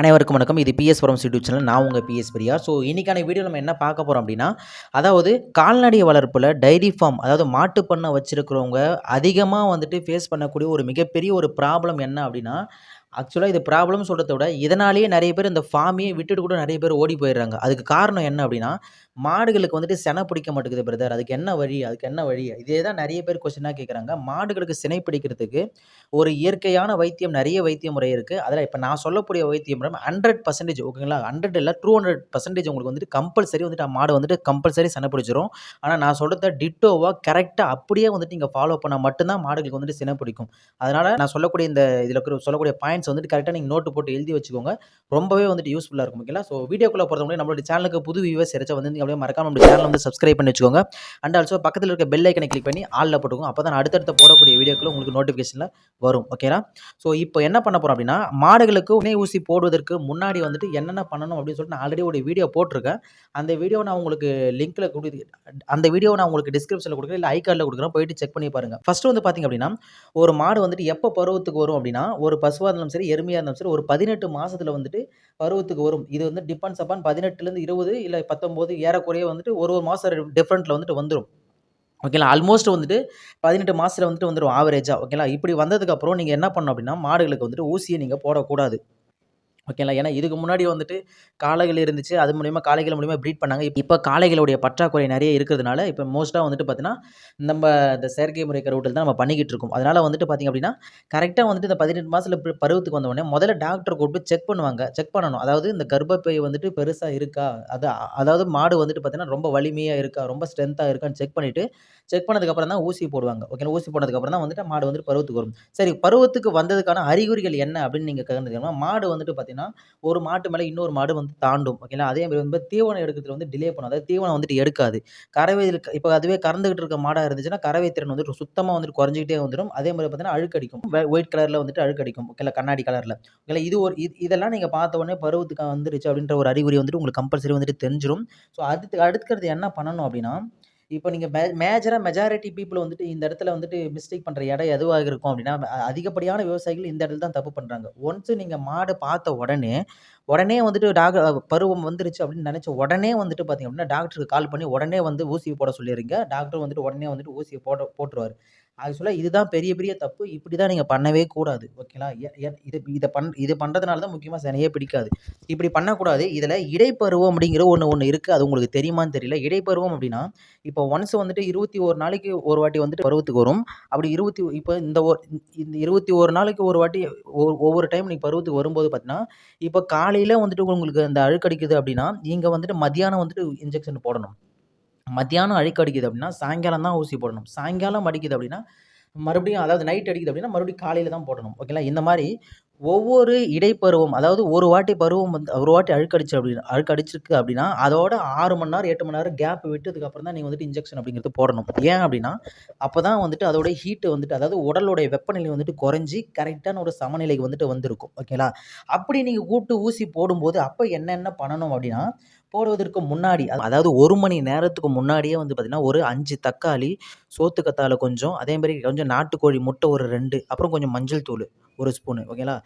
அனைவருக்கும் வணக்கம். இது பிஎஸ் புரம் யூடியூப் சேனல். நான் உங்கள் பிஎஸ் பிரியா. ஸோ இன்றைக்கான வீடியோ நம்ம என்ன பார்க்க போகிறோம் அப்படின்னா அதாவது கால்நடை வளர்ப்பில் டைரி ஃபார்ம் அதாவது மாட்டு பண்ணை வச்சுருக்கிறவங்க அதிகமாக வந்துட்டு ஃபேஸ் பண்ணக்கூடிய ஒரு மிகப்பெரிய ஒரு ப்ராப்ளம் என்ன அப்படின்னா ஆக்சுவலாக இது ப்ராப்ளம் சொல்கிறத விட இதனாலேயே நிறைய பேர் இந்த ஃபார்மையே விட்டுட்டு கூட நிறைய பேர் ஓடி போயிடுறாங்க. அதுக்கு காரணம் என்ன அப்படின்னா மாடுகளுக்கு வந்துட்டு செனை பிடிக்க மாட்டேங்குது பிரதர் அதுக்கு என்ன வழி? அதுக்கு என்ன வழி? இதே தான் நிறைய பேர் கொஸ்டினாக கேட்குறாங்க மாடுகளுக்கு சினை பிடிக்கிறதுக்கு ஒரு இயற்கையான வைத்தியம் நிறைய வைத்திய முறை இருக்குது அதில் இப்போ நான் சொல்லக்கூடிய வைத்திய முறை ஹண்ட்ரட் பர்சன்டேஜ் ஓகேங்களா? ஹண்ட்ரட் இல்லை டூ ஹண்ட்ரட் பர்சன்டேஜ் உங்களுக்கு வந்துட்டு கம்பல்சரி வந்துட்டு மாடு வந்துட்டு கம்பல்சரி சினை பிடிச்சிரும். ஆனால் நான் சொல்கிறத டிட்டோவாக கரெக்டாக அப்படியே வந்துட்டு நீங்கள் ஃபாலோ பண்ணால் மட்டும்தான் மாடுகளுக்கு வந்துட்டு சினை பிடிக்கும். அதனால் நான் சொல்லக்கூடிய இந்த இதில் சொல்லக்கூடிய பாயிண்ட்ஸ் வந்துட்டு கரெக்டாக நீங்கள் நோட்டு போட்டு எழுதி வச்சுக்கோங்க. ரொம்பவே வந்துட்டு யூஸ்ஃபுல்லாக இருக்கும் ஓகேங்களா ஸோ வீடியோக்குள்ளே பொறுத்த முடியும் நம்மளுடைய சேனலுக்கு புது வியூவர்ஸ் யாராச்சும் வந்து அப்படியே மறக்காம நம்ம சேனல் வந்து சப்ஸ்கிரைப் பண்ணி வச்சுக்கோங்க. அண்ட் ஆல்சோ பக்கத்தில் இருக்க பெல் ஐக்கனை கிளிக் பண்ணி ஆளில் போட்டுக்கோங்க. அப்போ தான் அடுத்தடுத்த போடக்கூடிய வீடியோக்கள் உங்களுக்கு நோட்டிஃபிகேஷனில் வரும். ஓகேனா ஸோ இப்போ என்ன பண்ண போகிறோம் அப்படின்னா மாடுகளுக்கு உணை ஊசி போடுவதற்கு முன்னாடி வந்துட்டு என்னென்ன பண்ணணும் அப்படின்னு சொல்லிட்டு நான் ஆல்ரெடி ஒரு வீடியோ போட்டிருக்கேன். அந்த வீடியோ நான் உங்களுக்கு லிங்க்கில் கொடு அந்த வீடியோ நான் உங்களுக்கு டிஸ்கிரிப்ஷனில் கொடுக்குறேன். இல்லை ஐ கார்டில் கொடுக்குறேன். போயிட்டு செக் பண்ணி பாருங்கள் ஃபஸ்ட்டு வந்து பார்த்திங்க அப்படின்னா ஒரு மாடு வந்துட்டு எப்போ பருவத்துக்கு வரும் அப்படின்னா ஒரு பசுவாக இருந்தாலும் சரி எருமையாக இருந்தாலும் சரி ஒரு பதினெட்டு மாதத்தில் வந்துட்டு பருவத்துக்கு வரும். இது வந்து டிபெண்ட்ஸ் அப்பான் பதினெட்டுலேருந்து இருபது இல்லை பத்தொம்போது ஏறக்குறைய வந்துட்டு ஒரு ஒரு மாதம் டிஃப்ரெண்ட்டில் வந்துட்டு வந்துடும் ஓகேங்களா ஆல்மோஸ்ட் வந்துட்டு பதினெட்டு மாதத்தில் வந்துட்டு வந்துடும் ஆவரேஜாக ஓகேங்களா இப்படி வந்ததுக்கப்புறம் நீங்கள் என்ன பண்ணணும் அப்படின்னா மாடுகளுக்கு வந்துட்டு ஊசியை நீங்கள் போடக்கூடாது. ஓகேங்களா? ஏன்னா இதுக்கு முன்னாடி வந்துட்டு காளைகள் இருந்துச்சு. அது மூலிமா காளைகள் மூலிமா ப்ரீட் பண்ணாங்க. இப்போ காளைகளுடைய பற்றாக்குறை நிறைய இருக்கிறதுனால இப்போ மோஸ்ட்டாக வந்துட்டு பார்த்தீங்கன்னா நம்ம இந்த செயற்கை முறை கருவூட்டல் தான் நம்ம பண்ணிக்கிட்டு இருக்கோம். அதனால் வந்துட்டு பார்த்திங்க அப்படின்னா கரெக்டாக வந்துட்டு இந்த பதினெட்டு மாதத்தில் பருவத்துக்கு வந்தவொடனே முதல்ல டாக்டர் கூப்பிட்டு செக் பண்ணுவாங்க. செக் பண்ணணும். அதாவது இந்த கர்ப்பப்பை வந்துட்டு பெருசாக இருக்கா? அது அதாவது மாடு வந்துட்டு பார்த்திங்கன்னா ரொம்ப வலிமையாக இருக்கா? ரொம்ப ஸ்ட்ரென்த்தாக இருக்கான்னு செக் பண்ணிவிட்டு செக் பண்ணதுக்கப்புறம் தான் ஊசி போடுவாங்க. ஓகேங்களா? ஊசி போனதுக்கப்புறம் தான் வந்துட்டு மாடு வந்துட்டு பருவத்துக்கு வரும். சரி பருவத்துக்கு வந்ததுக்கான அறிகுறிகள் என்ன அப்படின்னு நீங்கள் கலந்துக்கணும்னா மாடு வந்துட்டு பார்த்தீங்கன்னா ஒரு மாட்டு மேலே இன்னொரு மாடு வந்து தாண்டும் ஓகேங்களா அதே மாதிரி வந்து தீவனம் எடுக்கிறதுல வந்து டிலே பண்ணும். அதாவது தீவனம் வந்துட்டு எடுக்காது. கறவை இப்போ அதுவே கறந்துகிட்டு இருக்க மாடாக இருந்துச்சுன்னா கறவை திறன் வந்துட்டு சுத்தமாக வந்துட்டு குறைஞ்சிக்கிட்டே வந்துடும் அதே மாதிரி பார்த்தீங்கன்னா அழுக்கடிக்கும். ஒயிட் கலரில் வந்துட்டு அழுக்கடிக்கும் ஓகேல கண்ணாடி கலரில் ஓகேங்களா இது ஒரு இதெல்லாம் நீங்கள் பார்த்த உடனே பருவத்துக்கு வந்துருச்சு அப்படின்ற ஒரு அறிகுறி வந்துட்டு உங்களுக்கு கம்பல்சரி வந்துட்டு தெரிஞ்சிடும் ஸோ அடுத்து அடுக்கிறது என்ன பண்ணணும் அப்படின்னா இப்போ நீங்கள் மே மேஜராக மெஜாரிட்டி பீப்புள் வந்துட்டு இந்த இடத்துல வந்துட்டு மிஸ்டேக் பண்ணுற இடம் எதுவாக இருக்கும் அப்படின்னா அதிகப்படியான விவசாயிகள் இந்த இடத்துல தான் தப்பு பண்ணுறாங்க ஒன்ஸு நீங்கள் மாடு பார்த்த உடனே உடனே வந்துட்டு டாக் பருவம் வந்துருச்சு அப்படின்னு நினச்ச உடனே வந்துட்டு பார்த்தீங்க அப்படின்னா டாக்டருக்கு கால் பண்ணி உடனே வந்து ஊசி போட சொல்லிடுறீங்க. டாக்டர் வந்துட்டு உடனே வந்துட்டு ஊசியை போட போட்டுருவார். ஆக்சுவலாக இதுதான் பெரிய பெரிய தப்பு. இப்படி தான் நீங்கள் பண்ணவே கூடாது. ஓகேங்களா? இது இதை பண் இது பண்ணுறதுனால தான் முக்கியமாக சனையே பிடிக்காது. இப்படி பண்ணக்கூடாது. இதில் இடைப்பருவம் அப்படிங்கிற ஒன்று ஒன்று இருக்குது அது உங்களுக்கு தெரியுமான்னு தெரியல. இடைப்பருவம் அப்படின்னா இப்போ ஒன்ஸ் வந்துட்டு இருபத்தி ஒரு நாளைக்கு ஒரு வாட்டி வந்துட்டு பருவத்துக்கு வரும். அப்படி இருபத்தி இப்போ இந்த ஒரு இந்த இருபத்தி ஒரு நாளைக்கு ஒரு வாட்டி ஒவ்வொரு டைம் நீங்கள் பருவத்துக்கு வரும்போது பார்த்தீங்கன்னா இப்போ காலையில் வந்துட்டு உங்களுக்கு அந்த அழுக்கடிக்குது அப்படின்னா நீங்கள் வந்துட்டு மத்தியானம் வந்துட்டு இன்ஜெக்ஷன் போடணும். மத்தியானம் அழுக்கு அடிக்குது அப்படின்னா சாயங்காலம் தான் ஊசி போடணும். சாயங்காலம் அடிக்குது அப்படின்னா மறுபடியும் அதாவது நைட் அடிக்குது அப்படின்னா மறுபடியும் காலையில் தான் போடணும். ஓகேங்களா இந்த மாதிரி ஒவ்வொரு இடைப்பருவம் அதாவது ஒரு வாட்டி பருவம் வந்து ஒரு வாட்டி அழுக்கடிச்சு அப்படின்னா அழுக்கடிச்சிருக்கு அப்படின்னா அதோட ஆறு மணி நேரம் எட்டு மணி நேரம் கேப் விட்டதுக்கப்புறம் தான் நீங்கள் வந்துட்டு இன்ஜெக்ஷன் அப்படிங்கிறது போடணும். ஏன் அப்படின்னா அப்போ தான் வந்துட்டு அதோட ஹீட்டு வந்துட்டு அதாவது உடலுடைய வெப்பநிலை வந்துட்டு குறைஞ்சி கரெக்டான ஒரு சமநிலைக்கு வந்துட்டு வந்திருக்கும். ஓகேங்களா அப்படி நீங்கள் கூட்டு ஊசி போடும்போது அப்போ என்னென்ன பண்ணணும் அப்படின்னா போடுவதற்கு முன்னாடி அதாவது ஒரு மணி நேரத்துக்கு முன்னாடியே வந்து பார்த்திங்கன்னா ஒரு அஞ்சு தக்காளி சோத்து கொஞ்சம் அதே மாதிரி கொஞ்சம் நாட்டுக்கோழி முட்டை ஒரு ரெண்டு அப்புறம் கொஞ்சம் மஞ்சள் தூள் ஒரு ஸ்பூனு ஓகேங்களா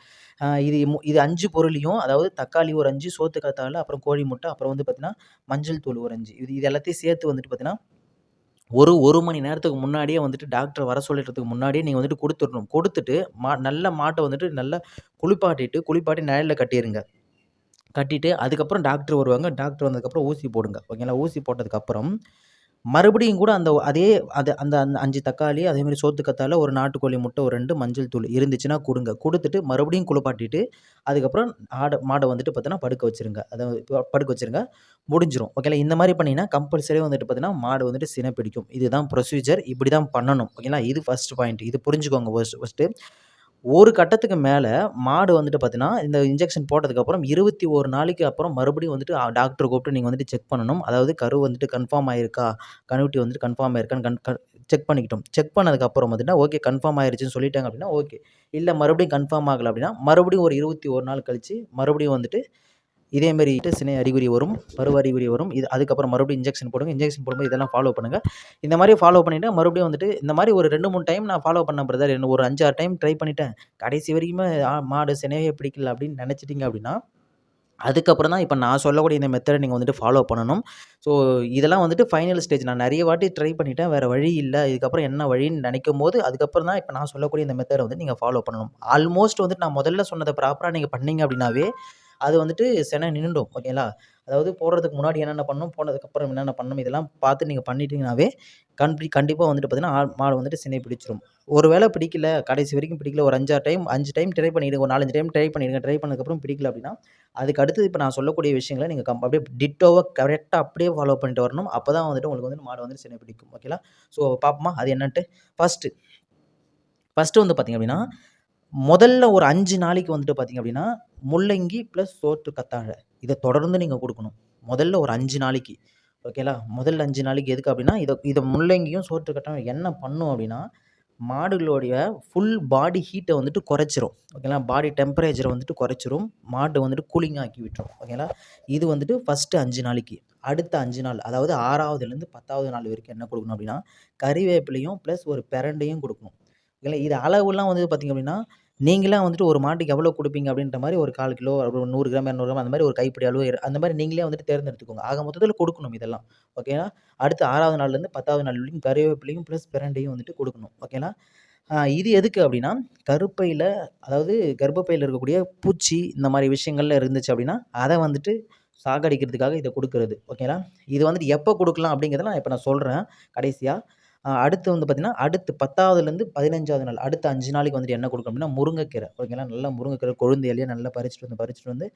இது இது அஞ்சு பொருளையும் அதாவது தக்காளி ஒரு அஞ்சு சோத்து அப்புறம் கோழி முட்டை அப்புறம் வந்து பார்த்திங்கன்னா மஞ்சள் தூள் ஒரு அஞ்சு. இது இது எல்லாத்தையும் சேர்த்து வந்துட்டு பார்த்திங்கன்னா ஒரு ஒரு மணி நேரத்துக்கு முன்னாடியே வந்துட்டு டாக்டர் வர சொல்லிடுறதுக்கு முன்னாடியே நீங்கள் வந்துட்டு கொடுத்துடணும். கொடுத்துட்டு மா நல்ல மாட்டை வந்துட்டு நல்லா குளிப்பாட்டிட்டு குளிப்பாட்டி நிழலில் கட்டிடுங்க கட்டிட்டு அதுக்கப்புறம் டாக்டர் வருவாங்க. டாக்டர் வந்ததுக்கப்புறம் ஊசி போடுங்க. ஓகேங்களா? ஊசி போட்டதுக்கப்புறம் மறுபடியும் கூட அந்த அதே அது அந்த அந்த அஞ்சு தக்காளி அதேமாதிரி சோத்துக்கத்தால ஒரு நாட்டுக்கோழி முட்டை ஒரு ரெண்டு மஞ்சள் தூள் இருந்துச்சுன்னா கொடுங்க. கொடுத்துட்டு மறுபடியும் குளிப்பாட்டிட்டு அதுக்கப்புறம் ஆடை மாடை வந்துட்டு பார்த்தீங்கன்னா படுக்க வச்சுருங்க. அதை படுக்க வச்சுருங்க. முடிஞ்சிடும் ஓகேங்களா? இந்த மாதிரி பண்ணிங்கன்னா கம்பல்சரி வந்துட்டு பார்த்தீங்கன்னா மாடு வந்துட்டு சினை பிடிக்கும் இதுதான் ப்ரொசீஜர் இப்படி தான் பண்ணணும். ஓகேங்களா? இது ஃபஸ்ட் பாயிண்ட் இது புரிஞ்சுக்கோங்க ஃபஸ்ட் ஃபஸ்ட்டு ஒரு கட்டத்துக்கு மேலே மாடு வந்துட்டு பார்த்தீங்கன்னா இந்த இன்ஜெக்ஷன் போட்டதுக்கப்புறம் இருபத்தி ஒரு நாளைக்கு அப்புறம் மறுபடியும் வந்துட்டு டாக்டர் கூப்பிட்டு நீங்கள் வந்துட்டு செக் பண்ணணும். அதாவது கரு வந்துட்டு கன்ஃபார்ம் ஆயிருக்கா? கனுவிட்டி வந்துட்டு கன்ஃபார்ம் ஆயிருக்கான்னு கன் செக் பண்ணிக்கிட்டோம். செக் பண்ணதுக்கப்புறம் வந்துட்டுனா ஓகே கன்ஃபார்ம் ஆயிருச்சுன்னு சொல்லிட்டாங்க அப்படின்னா ஓகே இல்லை மறுபடியும் கன்ஃபார்ம் ஆகலை அப்படின்னா மறுபடியும் ஒரு இருபத்தி ஒரு நாள் கழித்து மறுபடியும் வந்துட்டு இதேமாரி சினை அறிகுறி வரும் பருவ அறிகுறி வரும். இது அதுக்கப்புறம் மறுபடியும் இன்ஜெக்ஷன் போடுங்க. இன்ஜெக்ஷன் போடும்போது இதெல்லாம் ஃபாலோ பண்ணுங்கள் இந்த மாதிரி ஃபாலோ பண்ணிவிட்டு மறுபடியும் வந்துட்டு இந்த மாதிரி ஒரு ரெண்டு மூணு டைம் நான் ஃபாலோ பண்ண பிரதர் ஒரு அஞ்சாறு டைம் ட்ரை பண்ணிட்டேன். கடைசி வரைக்குமே மாடு சினையே பிடிக்கல அப்படின்னு நினச்சிட்டிங்க அப்படின்னா அதுக்கப்புறம் தான் இப்போ நான் சொல்லக்கூடிய இந்த மெத்தடை நீங்கள் வந்துட்டு ஃபாலோ பண்ணணும். ஸோ இதெல்லாம் வந்துட்டு ஃபைனல் ஸ்டேஜ் நான் நிறைய வாட்டி ட்ரை பண்ணிட்டேன். வேறு வழி இல்லை. இதுக்கப்புறம் என்ன வழின்னு நினைக்கும் போது அதுக்கப்புறம் தான் இப்போ நான் சொல்லக்கூடிய இந்த மெத்தடை வந்து நீங்கள் ஃபாலோ பண்ணணும். ஆல்மோஸ்ட் வந்துட்டு நான் முதல்ல சொன்னதை ப்ராப்பராக நீங்கள் பண்ணிங்க அப்படின்னாவே அது வந்துட்டு செனை நின்றுடும் ஓகேங்களா? அதாவது போடுறதுக்கு முன்னாடி என்னென்ன பண்ணணும் போனதுக்கப்புறம் என்னென்ன பண்ணணும் இதெல்லாம் பார்த்து நீங்கள் பண்ணிட்டீங்கனாவே கண்டி கண்டிப்பாக வந்துட்டு பார்த்தீங்கன்னா மாடு வந்துட்டு சினை பிடிச்சிரும். ஒரு வேளை பிடிக்கல கடைசி வரைக்கும் பிடிக்கல ஒரு அஞ்சாறு டைம் அஞ்சு டைம் ட்ரை பண்ணிவிடுங்க ஒரு நாலஞ்சு டைம் ட்ரை பண்ணிடுங்க ட்ரை பண்ணதுக்கப்புறம் பிடிக்கல அப்படின்னா அதுக்கு அடுத்து இப்போ நான் சொல்லக்கூடிய விஷயங்களை நீங்கள் கம் அப்படியே டிட்டோவாக கரெக்டாக அப்படியே ஃபாலோ பண்ணிட்டு வரணும். அப்போ தான் வந்துட்டு உங்களுக்கு வந்து மாடு வந்துட்டு சினை பிடிக்கும் ஓகேங்களா? ஸோ பார்ப்போமா அது என்னன்ட்டு? ஃபஸ்ட்டு ஃபஸ்ட்டு வந்து பார்த்திங்க அப்படின்னா முதல்ல ஒரு அஞ்சு நாளைக்கு வந்துட்டு பார்த்திங்க அப்படின்னா முள்ளங்கி ப்ளஸ் சோற்று கத்தாழை. இதை தொடர்ந்து நீங்கள் கொடுக்கணும். முதல்ல ஒரு அஞ்சு நாளைக்கு. ஓகேலா முதல்ல அஞ்சு நாளைக்கு எதுக்கு அப்படின்னா இதை இதை முள்ளங்கியும் சோற்று கத்தாழை என்ன பண்ணும் அப்படின்னா மாடுகளுடைய ஃபுல் பாடி ஹீட்டை வந்துட்டு குறைச்சிரும். ஓகேங்களா பாடி டெம்பரேச்சரை வந்துட்டு குறைச்சிரும். மாடு வந்துட்டு கூலிங் ஆக்கி விட்டுரும். ஓகேங்களா இது வந்துட்டு ஃபஸ்ட்டு அஞ்சு நாளைக்கு. அடுத்த அஞ்சு நாள் அதாவது ஆறாவதுலேருந்து பத்தாவது நாள் வரைக்கும் என்ன கொடுக்கணும் அப்படின்னா கறிவேப்பிலையும் ப்ளஸ் ஒரு பிரண்டையும் கொடுக்கணும். இல்லை இது அளவுலாம் வந்து பார்த்திங்க அப்படின்னா நீங்களாம் வந்துட்டு ஒரு மாட்டுக்கு எவ்வளோ கொடுப்பீங்க அப்படின்ற மாதிரி ஒரு கால் கிலோ அப்புறம் நூறு கிராம் இரநூறு கிராம் அந்த மாதிரி ஒரு கைப்பிடி அளவு அந்த மாதிரி நீங்களே வந்துட்டு தேர்ந்தெடுத்துக்கோங்க. ஆக மொத்தத்தில் கொடுக்கணும் இதெல்லாம். ஓகேனா அடுத்து ஆறாவது நாள்லேருந்து பத்தாவது நாள் வரைக்கும் ப்ளஸ் பிரண்டையும் வந்துட்டு கொடுக்கணும். ஓகேனா இது எதுக்கு அப்படின்னா கருப்பையில் அதாவது கர்ப்பப்பையில் இருக்கக்கூடிய பூச்சி இந்த மாதிரி விஷயங்கள்ல இருந்துச்சு அப்படின்னா அதை வந்துட்டு சாகடிக்கிறதுக்காக இதை கொடுக்கறது. ஓகேங்களா இது வந்துட்டு எப்போ கொடுக்கலாம் அப்படிங்கிறத நான் இப்போ நான் சொல்கிறேன் கடைசியாக அடுத்து வந்து பார்த்திங்கன்னா அடுத்து பத்தாவதுலேருந்து பதினஞ்சாவது நாள் அடுத்த அஞ்சு நாளைக்கு வந்துட்டு என்ன கொடுக்கணும் அப்படின்னா முருங்கைக்கீரை. ஓகேங்களா? நல்லா முருங்கைக்கீரை கொழுந்து இலையை நல்லா பறிச்சுட்டு வந்து பறிச்சுட்டு வந்து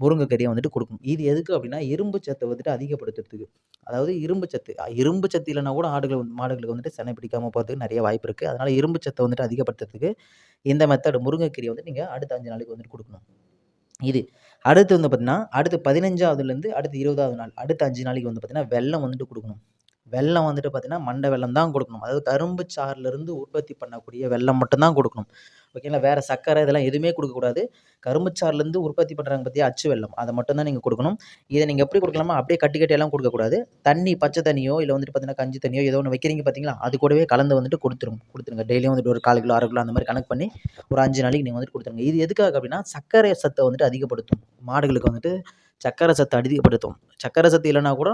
முருங்கைக்கறியை வந்துட்டு கொடுக்கணும். இது எதுக்கு அப்படின்னா இரும்பு சத்தை வந்துட்டு அதிகப்படுத்துறதுக்கு. அதாவது இரும்பு சத்து இரும்பு சத்து இல்லைனா கூட ஆடுகள் மாடுகளுக்கு வந்துட்டு செனை பிடிக்காமல் போகிறதுக்கு நிறைய வாய்ப்பு இருக்குது அதனால் இரும்பு சத்தை வந்துட்டு அதிகப்படுத்துறதுக்கு இந்த மெத்தட் முருங்கைக்கீரையை வந்து நீங்கள் அடுத்த அஞ்சு நாளைக்கு வந்துட்டு கொடுக்கணும். இது. அடுத்து வந்து பார்த்தீங்கன்னா அடுத்து பதினஞ்சாவதுலேருந்து அடுத்து இருபதாவது நாள் அடுத்த அஞ்சு நாளைக்கு வந்து பார்த்தீங்கன்னா வெல்லம் வந்துட்டு கொடுக்கணும். வெல்லம் வந்துட்டு பார்த்தீங்கன்னா மண்டை வெல்லம் தான் கொடுக்கணும். அதாவது கரும்பு சாறுலேருந்து உற்பத்தி பண்ணக்கூடிய வெல்லம் மட்டும்தான் கொடுக்கணும். ஓகேங்களா வேறு சர்க்கரை இதெல்லாம் எதுவுமே கொடுக்கக்கூடாது கரும்பு சாறுலேருந்து உற்பத்தி பண்ணுறாங்க பற்றியா அச்சு வெல்லம். அதை மட்டும் தான் நீங்கள் கொடுக்கணும். இதை நீங்கள் எப்படி கொடுக்கலாமா அப்படியே கட்டி கட்டியெல்லாம் கொடுக்கக்கூடாது தண்ணி பச்சை தண்ணியோ இல்லை வந்துட்டு பார்த்தீங்கன்னா கஞ்சி தண்ணியோ ஏதோ ஒன்று வைக்கிறீங்க பார்த்தீங்களா அது கூடவே கலந்து வந்துட்டு கொடுத்துரும் கொடுத்துருங்க. டெய்லியும் வந்துட்டு ஒரு கால் கிலோ அரை கிலோ அந்த மாதிரி கணக்கு பண்ணி ஒரு அஞ்சு நாளைக்கு நீங்கள் வந்துட்டு கொடுத்துருங்க. இது எதுக்காக அப்படின்னா சர்க்கரை சத்தை வந்துட்டு அதிகப்படுத்தும். மாடுகளுக்கு வந்துட்டு சர்க்கரை சத்தை அதிகப்படுத்தும். சக்கரை சத்து இல்லைனா கூட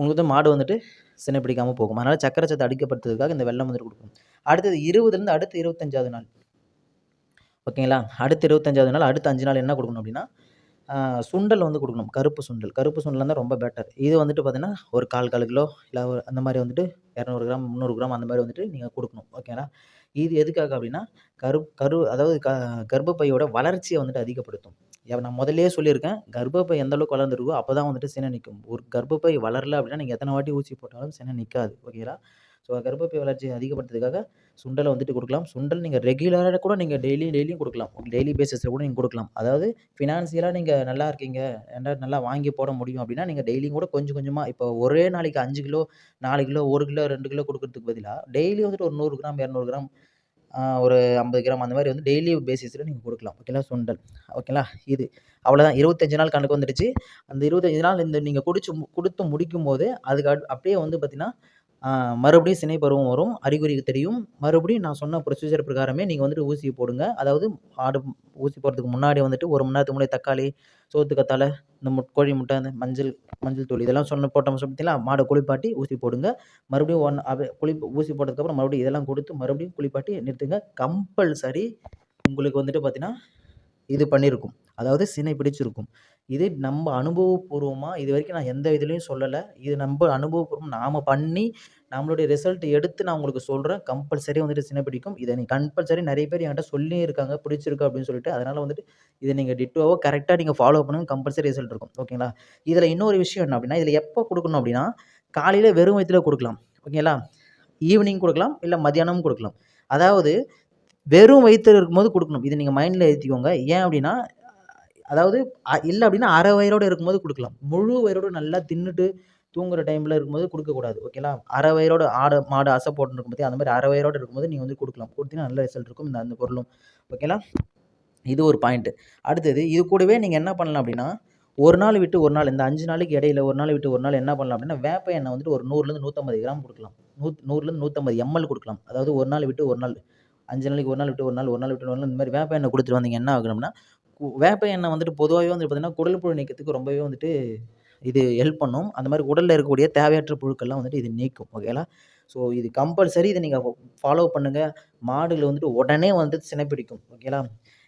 உங்களுக்கு வந்து மாடு வந்துட்டு சினை பிடிக்காமல் போகும். அதனால் சக்கரை சத்து அடிக்கப்படுத்துறதுக்காக இந்த வெள்ளம் வந்துட்டு கொடுக்கும். அடுத்தது இருபதுலேருந்து அடுத்து இருபத்தஞ்சாவது நாள். ஓகேங்களா? அடுத்து இருபத்தஞ்சாவது நாள் அடுத்த அஞ்சு நாள் என்ன கொடுக்கணும் அப்படின்னா சுண்டல் வந்து கொடுக்கணும். கருப்பு சுண்டல். கருப்பு சுண்டல் தான் ரொம்ப பெட்டர் இது வந்துட்டு பார்த்தீங்கன்னா ஒரு கால் கால் கிலோ இல்லை ஒரு அந்த மாதிரி வந்துட்டு இரநூறு கிராம் முந்நூறு கிராம் அந்த மாதிரி வந்துட்டு நீங்கள் கொடுக்கணும். ஓகேங்களா? இது எதுக்காக அப்படின்னா கரு கரு அதாவது க கர்ப்பப்பையோட வளர்ச்சியை வந்துட்டு அதிகப்படுத்தும். நான் முதலே சொல்லியிருக்கேன் கர்ப்பப்பை எந்த அளவுக்கு வளர்ந்துருக்கோ அப்போ தான் வந்துட்டு சினை நிற்கும். ஒரு கர்ப்பப்பை வளரல அப்படின்னா நீங்கள் எத்தனை வாட்டி ஊசி போட்டாலும் சினை நிற்காது ஓகேங்களா ஸோ கர்ப்பப்பை வளர்ச்சியை அதிகப்படுத்துறதுக்காக சுண்டலை வந்துட்டு கொடுக்கலாம். சுண்டல் நீங்கள் ரெகுலராக கூட நீங்கள் டெய்லியும் டெய்லியும் கொடுக்கலாம். டெய்லி பேசிஸில் கூட நீங்கள் கொடுக்கலாம். அதாவது ஃபினான்சியலாக நீங்கள் நல்லா இருக்கீங்க ஏன்னா நல்லா வாங்கி போட முடியும் அப்படின்னா நீங்கள் டெய்லியும் கூட கொஞ்சம் கொஞ்சமாக இப்போ ஒரே நாளைக்கு அஞ்சு கிலோ நாலு கிலோ ஒரு கிலோ ரெண்டு கிலோ கொடுக்கறதுக்கு பதிலாக டெய்லி வந்துட்டு ஒரு நூறு கிராம் இரநூறு கிராம் ஒரு ஐம்பது கிராம் அந்த மாதிரி வந்து டெய்லி பேசிஸில் நீங்கள் கொடுக்கலாம். ஓகேங்களா சுண்டல். ஓகேங்களா இது. அவ்வளோதான் இருபத்தஞ்சு நாள் கணக்கு வந்துடுச்சு. அந்த இருபத்தஞ்சு நாள் இந்த நீங்கள் குடிச்சு மு- கொடுத்து முடிக்கும் போது அதுக்கு அட்- அப்படியே வந்து பார்த்திங்கன்னா மறுபடியும் சினை பருவம் வரும். அறிகுறி தெரியும். மறுபடியும் நான் சொன்ன ப்ரொசீஜர் பிரகாரமே நீங்கள் வந்துட்டு ஊசி போடுங்க. அதாவது ஆடு ஊசி போடுறதுக்கு முன்னாடி வந்துட்டு ஒரு மணி நேரத்துக்கு முன்னாடி தக்காளி சோத்து கத்தாழை இந்த முட் கோழி முட்டை அந்த மஞ்சள் மஞ்சள் தூள் இதெல்லாம் சொன்ன போட்டோம் பார்த்தீங்களா? மாடை குளிப்பாட்டி ஊசி போடுங்க. மறுபடியும் ஒன் அது குளி ஊசி போட்டதுக்கப்புறம் மறுபடியும் இதெல்லாம் கொடுத்து மறுபடியும் குளிப்பாட்டி நிறுத்துங்க. கம்பல்சரி உங்களுக்கு வந்துட்டு பார்த்தீங்கன்னா இது பண்ணியிருக்கும். அதாவது சினை பிடிச்சிருக்கும். இது நம்ம அனுபவபூர்வமாக இது வரைக்கும் நான் எந்த இதுலேயும் சொல்லலை. இது நம்ம அனுபவபூர்வம் நாம் பண்ணி நம்மளுடைய ரிசல்ட் எடுத்து நான் உங்களுக்கு சொல்கிறேன் கம்பல்சரி வந்துட்டு சினை பிடிக்கும். இதை நீ கம்பல்சரி நிறைய பேர் என்கிட்ட சொல்லி இருக்காங்க பிடிச்சிருக்கு அப்படின்னு சொல்லிட்டு அதனால் வந்துட்டு இதை நீங்கள் டிட்டோவோ கரெக்டாக நீங்கள் ஃபாலோ பண்ணுங்க. கம்பல்சரி ரிசல்ட் இருக்கும். ஓகேங்களா? இதில் இன்னொரு விஷயம் என்ன அப்படின்னா இதில் எப்போ கொடுக்கணும் அப்படின்னா காலையில் வெறும் வயிற்றுல கொடுக்கலாம். ஓகேங்களா? ஈவினிங் கொடுக்கலாம். இல்லை மதியானமும் கொடுக்கலாம். அதாவது வெறும் வயிற்று இருக்கும்போது கொடுக்கணும். இது நீங்கள் மைண்டில் ஏற்றிக்கோங்க ஏன் அப்படின்னா அதாவது அ- இல்லை அப்படின்னா அரை வயிறோடு இருக்கும்போது கொடுக்கலாம். முழு வயிறோடு நல்லா தின்னுட்டு தூங்குற டைமில் இருக்கும்போது கொடுக்கக்கூடாது ஓகேங்களா அரை வயிறோட ஆடு மாடு அசை போட்டுருக்கும் இருக்கும் பற்றி அந்த மாதிரி அரை வயிறோடு இருக்கும்போது நீங்கள் வந்து கொடுக்கலாம். கொடுத்தீங்கன்னா நல்ல ரிசல்ட் இருக்கும் இந்த அந்த பொருளும் ஓகேங்களா இது ஒரு பாயிண்ட்டு அடுத்தது இது கூடவே நீங்கள் என்ன பண்ணலாம் அப்படின்னா ஒரு நாள் விட்டு ஒரு நாள் இந்த அஞ்சு நாளைக்கு இடையில ஒரு நாள் விட்டு ஒரு நாள் என்ன பண்ணலாம் அப்படின்னா வேப்ப எண்ணெய் வந்துட்டு ஒரு நூறுலேருந்து நூற்றம்பது கிராம் கொடுக்கலாம். நூத் நூறுலேருந்து நூற்றம்பது எம்எல் கொடுக்கலாம். அதாவது ஒரு நாள் விட்டு ஒரு நாள் அஞ்சு நாளைக்கு ஒரு நாள் விட்டு ஒரு நாள் ஒரு நாள் விட்டு ஒரு நாள் இந்த மாதிரி வேப்ப எண்ணெய் கொடுத்துட்டு வந்தீங்க என்ன ஆகணும்னா வேப்ப எண்ணெய் வந்துட்டு பொதுவாகவே வந்து பார்த்திங்கன்னா குடல் புழு நீக்கத்துக்கு ரொம்பவே வந்துட்டு இது ஹெல்ப் பண்ணும். அந்த மாதிரி உடலில் இருக்கக்கூடிய தேவையற்ற புழுக்கள்லாம் வந்துட்டு இது நீக்கும். ஓகேங்களா? ஸோ இது கம்பல்சரி இதை நீங்கள் ஃபாலோ பண்ணுங்கள் மாடுகள் வந்துட்டு உடனே வந்துட்டு சினைப்பிடிக்கும் ஓகேங்களா?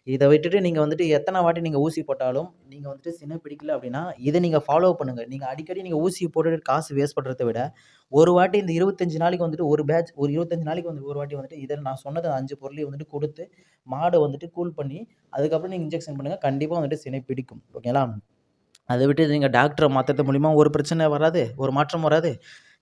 இதை விட்டுட்டு நீங்கள் வந்துட்டு எத்தனை வாட்டி நீங்கள் ஊசி போட்டாலும், நீங்கள் வந்துட்டு சினை பிடிக்கல அப்படின்னா இதை நீங்கள் ஃபாலோ பண்ணுங்கள் நீங்கள் அடிக்கடி நீங்கள் ஊசி போட்டுட்டு காசு வேஸ்ட் பண்ணுறத விட, ஒரு வாட்டி இந்த 25 நாளைக்கு வந்துட்டு ஒரு பேட்ச் ஒரு 25 நாளைக்கு வந்து ஒரு வாட்டி வந்துட்டு இதை நான் சொன்னது அஞ்சு பொருளையும் வந்துட்டு கொடுத்து மாடை வந்துட்டு கூல் பண்ணி, அதுக்கப்புறம் நீங்கள் இன்ஜெக்ஷன் பண்ணுங்கள் கண்டிப்பாக வந்துட்டு சினை பிடிக்கும். ஓகேங்களா? அதை விட்டு நீங்கள் டாக்டரை மாற்றுறது மூலிமா ஒரு பிரச்சனை வராது. ஒரு மாற்றம் வராது.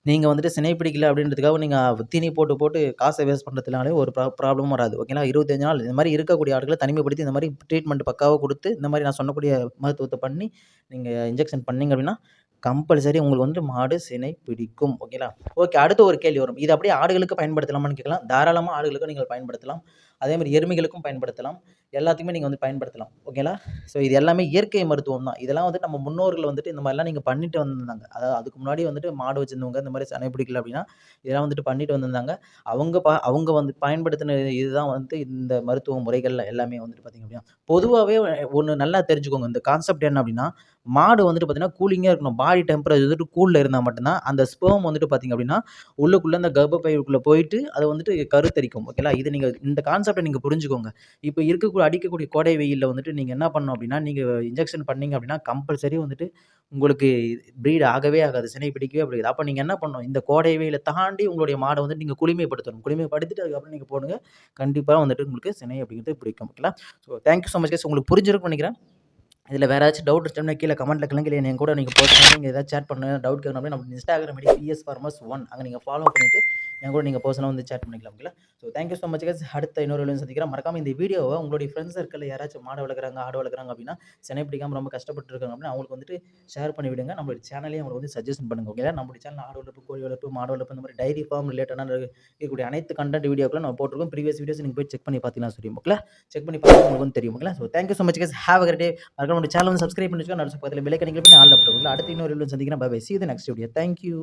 நீங்கள் வந்துட்டு சினை பிடிக்கல அப்படின்றதுக்காக நீங்கள் தீனி போட்டு, போட்டு காசை வேஸ்ட் பண்ணுறதுனாலே ஒரு ப்ரா ப்ராப்ளமும் வராது. ஓகேங்களா? 25 நாள் இந்த மாதிரி இருக்கக்கூடிய ஆட்களை தனிமைப்படுத்தி இந்த மாதிரி ட்ரீட்மெண்ட் பக்காவாக கொடுத்து இந்த மாதிரி நான் சொன்னக்கூடிய மருத்துவத்தை பண்ணி, நீங்கள் இன்ஜெக்ஷன் பண்ணிங்க அப்படின்னா கம்பல்சரி உங்களுக்கு வந்து மாடு சினை பிடிக்கும். ஓகேங்களா? ஓகே. அடுத்த ஒரு கேள்வி வரும். இது அப்படியே ஆடுகளுக்கு பயன்படுத்தலாமான்னு கேட்கலாம். தாராளமாக ஆடுகளுக்கும் நீங்கள் பயன்படுத்தலாம். அதே மாதிரி எருமைகளுக்கும் பயன்படுத்தலாம். எல்லாத்துக்குமே நீங்கள் வந்து பயன்படுத்தலாம். ஓகேங்களா? ஸோ இது எல்லாமே இயற்கை மருத்துவம் தான். இதெல்லாம் வந்துட்டு நம்ம முன்னோர்கள் வந்துட்டு இந்த மாதிரிலாம் நீங்கள் பண்ணிட்டு வந்திருந்தாங்க. அதாவது அதுக்கு முன்னாடி வந்துட்டு மாடு வச்சுருந்தவங்க இந்த மாதிரி சனை பிடிக்கல அப்படின்னா இதெல்லாம் வந்துட்டு பண்ணிட்டு வந்திருந்தாங்க. அவங்க ப அவங்க வந்து பயன்படுத்தின இதுதான் வந்து இந்த மருத்துவ முறைகளில் எல்லாமே வந்துட்டு பார்த்தீங்க அப்படின்னா பொதுவாகவே ஒன்று நல்லா தெரிஞ்சுக்கோங்க. இந்த கான்செப்ட் என்ன அப்படின்னா மாடு வந்துட்டு பார்த்தீங்கன்னா, கூலிங்காக இருக்கணும். பாடி டெம்பரேச்சர் வந்துட்டு கூலில் இருந்தால் மட்டும்தான் அந்த ஸ்பேம் வந்துட்டு பார்த்தீங்க அப்படின்னா உள்ளுக்குள்ளே அந்த கர்ப்பப்பைக்குள்ள போயிட்டு, அதை வந்துட்டு கருத்தரிக்கும். ஓகேங்களா? இது நீங்கள் இந்த கான்செப்ட் கான்செப்டை நீங்கள் புரிஞ்சுக்கோங்க. இப்போ இருக்கக்கூடிய அடிக்கக்கூடிய கோடை வெயிலில் வந்துட்டு நீங்கள் என்ன பண்ணணும் அப்படின்னா நீங்கள் இன்ஜெக்ஷன் பண்ணீங்க அப்படின்னா கம்பல்சரி வந்துட்டு உங்களுக்கு ப்ரீட் ஆகவே ஆகாது. சினை பிடிக்கவே பிடிக்காது. அப்போ நீங்கள் என்ன பண்ணணும், இந்த கோடை வெயில தாண்டி உங்களுடைய மாடை வந்துட்டு நீங்கள் குளிமைப்படுத்தணும் குளிமைப்படுத்திட்டு அதுக்கப்புறம் நீங்கள் போடுங்க. கண்டிப்பாக வந்துட்டு உங்களுக்கு சினை அப்படிங்கிறது பிடிக்கும். ஓகேங்களா? So thank you so much case உங்களுக்கு புரிஞ்சிருக்கும்னு நினைக்கிறேன் இதில் வேறு ஏதாச்சும் டவுட் இருந்துச்சுன்னா கீழே கமெண்ட்டில் கேளுங்க. இல்ல என் கூட நீங்கள் பர்சனலா நீங்கள் ஏதாவது சேட் பண்ணுங்க டவுட் கேட்கணும் அப்படின்னா நம்ம Instagram ID PS farmers one அங்கே நீங்கள் ஃபாலோ பண்ணிவிட்டு என் கூட நீங்கள் பர்சனாக வந்து சேட் பண்ணிக்கலாம். ஓகேங்களா? So thank you so much guys. அடுத்த இன்னொரு வீடியோல சந்திக்கிறேன். மறக்காம இந்த வீடியோவை உங்களுடைய ஃப்ரெண்ட்ஸ் சர்க்கிளில் யாராச்சும் மாடு வளர்க்குறாங்க, ஆடு வளர்க்குறாங்க அப்படின்னா சென்னை பிடிக்காம ரொம்ப கஷ்டப்பட்டு இருக்காங்க அப்படின்னா அவங்களுக்கு வந்துட்டு ஷேர் பண்ணி விடுங்க. நம்மளுடைய சேனலையும் அவங்களுக்கு வந்து சஜஷன் பண்ணுங்க. ஓகேங்களா? நம்மளுடைய சேனல் ஆடு வளர்ப்பு, கோழி வளர்ப்பு, மாடு வளர்ப்பு இந்த மாதிரி டைரி ஃபார்ம் ரிலேட்டடான இருக்கக்கூடிய அனைத்து கண்டென்ட் வீடியோக்களும் நம்ம போட்டுருக்கோம். ப்ரீவியஸ் வீடியோஸ் நீங்கள் போய் செக் பண்ணி பார்த்தீங்கன்னா தெரியும். ஓகே செக் பண்ணி பார்த்தா உங்களுக்கு வந்து தெரியும். ஓகேங்களா? So thank you so much guys. Have a day. மறக்காம சேனல் வந்து சப்ஸ்கிரைப் பண்ணி வச்சுக்கோங்க. நடுவுல பக்கத்தில் விலை ஐகான் பண்ணி ஆள் அப்படி அடுத்த இன்னொரு வீடியோல சந்திக்கிறேன். Bye bye. See next video. Thank you.